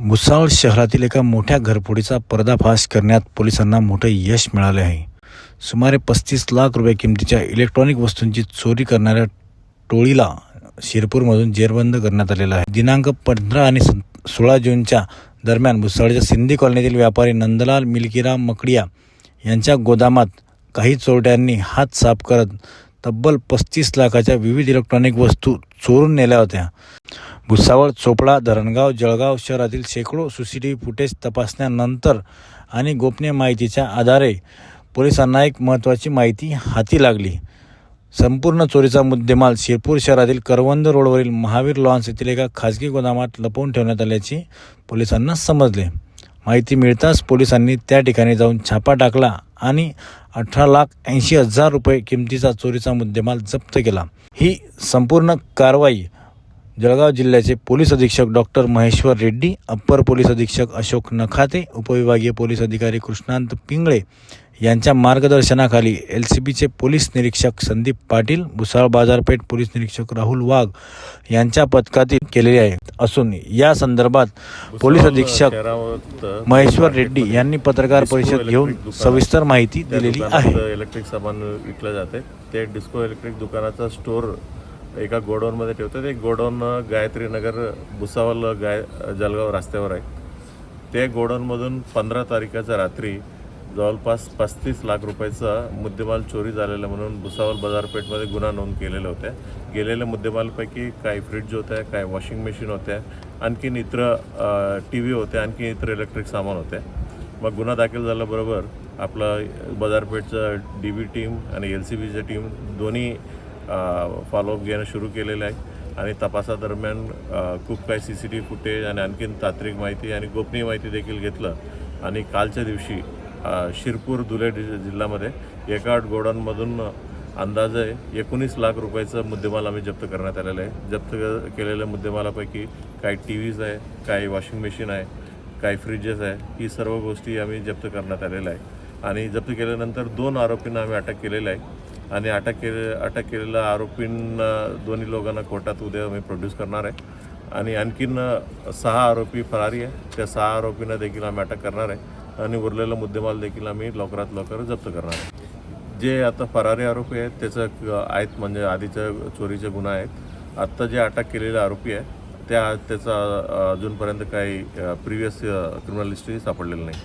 भुसावळ शहरातील एका मोठ्या घरफोडीचा पर्दाफाश करण्यात पोलिसांना मोठे यश मिळाले आहे. सुमारे पस्तीस लाख रुपये किमतीच्या इलेक्ट्रॉनिक वस्तूंची चोरी करणाऱ्या टोळीला शिरपूरमधून जेरबंद करण्यात आलेला आहे. दिनांक पंधरा आणि सोळा जूनच्या दरम्यान भुसावळच्या सिंधी कॉलनीतील व्यापारी नंदलाल मिल्कीराम मकडिया यांच्या गोदामात काही चोरट्यांनी हात साफ करत तब्बल पस्तीस लाखाच्या विविध इलेक्ट्रॉनिक वस्तू चोरून नेल्या होत्या. भुसावळ चोपडा धरणगाव जळगाव शहरातील शेकडो C C T V footage तपासण्यानंतर आणि गोपनीय माहितीच्या आधारे पोलिसांना एक महत्त्वाची माहिती हाती लागली. संपूर्ण चोरीचा मुद्देमाल शिरपूर शहरातील करवंद रोडवरील महावीर लॉन्स येथील एका खाजगी गोदामात लपवून ठेवण्यात आल्याचे पोलिसांना समजले. माहिती मिळताच पोलिसांनी त्या ठिकाणी जाऊन छापा टाकला आणि अठरा लाख ऐंशी हजार रुपये किमतीचा चोरीचा मुद्देमाल जप्त केला. ही संपूर्ण कारवाई जळगाव जिल्ह्याचे पोलीस अधीक्षक डॉक्टर महेश्वर रेड्डी अप्पर पोलीस अधीक्षक अशोक नखाते उपविभागीय पोलीस अधिकारी कृष्णांत पिंगळे यांच्या मार्गदर्शनाखाली एल सी बीचे पोलीस निरीक्षक संदीप पाटील भुसावळ बाजारपेठ पोलीस निरीक्षक राहुल वाघ यांच्या पथकातील केलेले आहे असून या संदर्भात पोलीस अधीक्षक महेश्वर रेड्डी यांनी पत्रकार परिषद घेऊन सविस्तर माहिती दिलेली आहे. इलेक्ट्रिक सामान विकलं जाते. ते डिस्को इलेक्ट्रिक दुकानाचा स्टोर एका गोडाऊनमध्ये ठेवतात एक गोडाऊन गायत्री नगर भुसावल गाय जळगाव रस्त्यावर आहे. ते गोडाऊनमधून पंधरा तारखेच्या रात्री जवळपास पस्तीस लाख रुपयाचा मुद्देमाल चोरी झालेला म्हणून भुसावल बाजारपेठमध्ये गुन्हा नोंद केलेल्या होत्या. गेलेल्या मुद्देमालपैकी काही फ्रीज होत्या काही वॉशिंग मशीन होत्या आणखीन इतर टी व्ही होत्या आणखी इतर इलेक्ट्रिक सामान होत्या मग गुन्हा दाखल झाल्याबरोबर आपला बाजारपेठचं डी बी टीम आणि एल सी बीची टीम दोन्ही फॉलोअप घेणं सुरू केलेलं आहे. आणि तपासादरम्यान खूप काही C C T V footage आणि आणखीन तांत्रिक माहिती आणि गोपनीय माहिती देखील घेतलं. आणि कालच्या दिवशी शिरपूर धुळे जिल्ह्यामध्ये एका गोडाऊनमधून अंदाजे एकोणीस लाख रुपयाचं मुद्देमाल आम्ही जप्त करण्यात आलेलं आहे. जप्त क- केलेल्या मुद्देमालापैकी काही टी व्हीज आहे काही वॉशिंग मशीन आहे काही फ्रीजेस आहे ही सर्व गोष्टी आम्ही जप्त करण्यात आलेल्या आहे. आणि जप्त केल्यानंतर दोन आरोपींना आम्ही अटक केलेलं आहे. आणि अटक केले अटक केलेल्या आरोपींना दोन्ही लोकांना कोर्टात उद्या आम्ही प्रोड्यूस करणार आहे. आणि आणखीन सहा आरोपी फरारी आहे. त्या सहा आरोपींना देखील आम्ही अटक करणार आहे. आणि उरलेला मुद्देमाल देखील आम्ही लवकरात लवकर जप्त करणार आहे. जे आता फरारी आरोपी आहेत त्याचं आहेत म्हणजे आधीच्या चोरीचे गुन्हा आहेत. आत्ता जे अटक केलेले आरोपी आहे त्या त्याचा अजूनपर्यंत काही प्रिव्हियस क्रिमिनल हिस्ट्री सापडलेलं नाही.